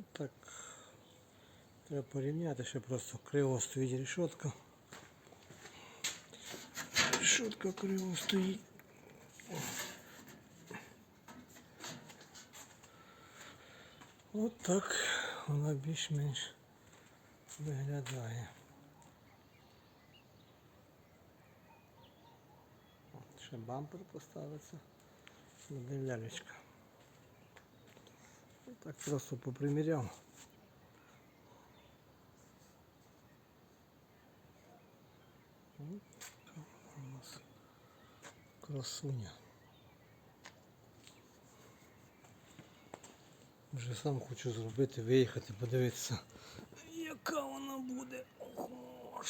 Ну, так. Треба порівняти, ще просто криво стоїть рішотка. Рішотка криво стоїть. От так вона більш-менш виглядає. Ще бампер поставиться. Буде лялечка. Так просто поприміряв. У нас красуня. Вже сам хочу зробити, виїхати, подивитися, яка вона буде. Ох,